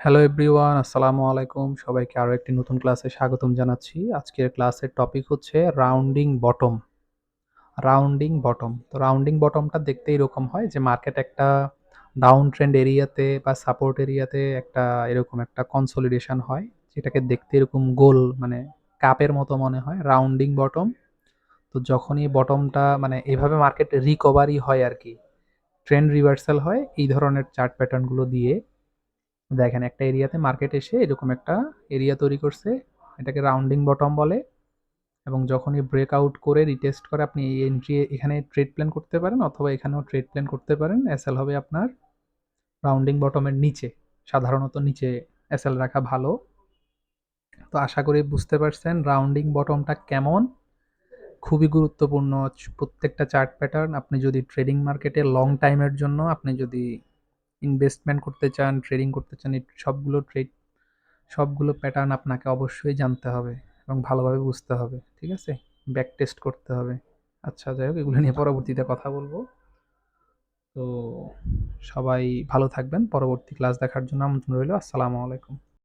Hello everyone আসসালামু আলাইকুম। সবাইকে আরও একটি নতুন ক্লাসে স্বাগতম জানাচ্ছি। আজকের ক্লাসের টপিক হচ্ছে রাউন্ডিং বটম রাউন্ডিং বটম তো রাউন্ডিং বটমটা দেখতে এরকম হয় যে মার্কেট একটা ডাউন ট্রেন্ড এরিয়াতে বা সাপোর্ট এরিয়াতে একটা এরকম একটা কনসলিডেশন হয়, যেটাকে দেখতে এরকম গোল মানে কাপের মতো মনে হয় রাউন্ডিং বটম তো যখনই বটমটা মানে এভাবে মার্কেট রিকভারি হয় আর কি ট্রেন্ড রিভার্সাল হয়, এই ধরনের চার্ট প্যাটার্নগুলো দিয়ে দেখেন একটা এরিয়াতে মার্কেট এসে এরকম একটা এরিয়া তৈরি করছে, এটাকে রাউন্ডিং বটম বলে। এবং যখনই ব্রেক আউট করে রিটেস্ট করে, আপনি এই এন্ট্রি এখানে ট্রেড প্ল্যান করতে পারেন অথবা এখানেও ট্রেড প্ল্যান করতে পারেন। এসএল হবে আপনার রাউন্ডিং বটমের নিচে, সাধারণত নিচে এসএল রাখা ভালো। তো আশা করি বুঝতে পারছেন রাউন্ডিং বটমটা কেমন। খুবই গুরুত্বপূর্ণ প্রত্যেকটা চার্ট প্যাটার্ন আপনি যদি ট্রেডিং মার্কেটে লং টাইমের জন্য, আপনি যদি ইনভেস্টমেন্ট করতে চান ট্রেডিং করতে চান সবগুলো ট্রেড সবগুলো প্যাটার্ন আপনাকে অবশ্যই জানতে হবে এবং ভালোভাবে বুঝতে হবে, ঠিক আছে? ব্যাক টেস্ট করতে হবে। আচ্ছা যাই হোক, এগুলো নিয়ে পরবর্তীতে কথা বলব। তো সবাই ভালো থাকবেন। পরবর্তী ক্লাস দেখার জন্য আমন্ত্রণ রইল। আসসালামু আলাইকুম।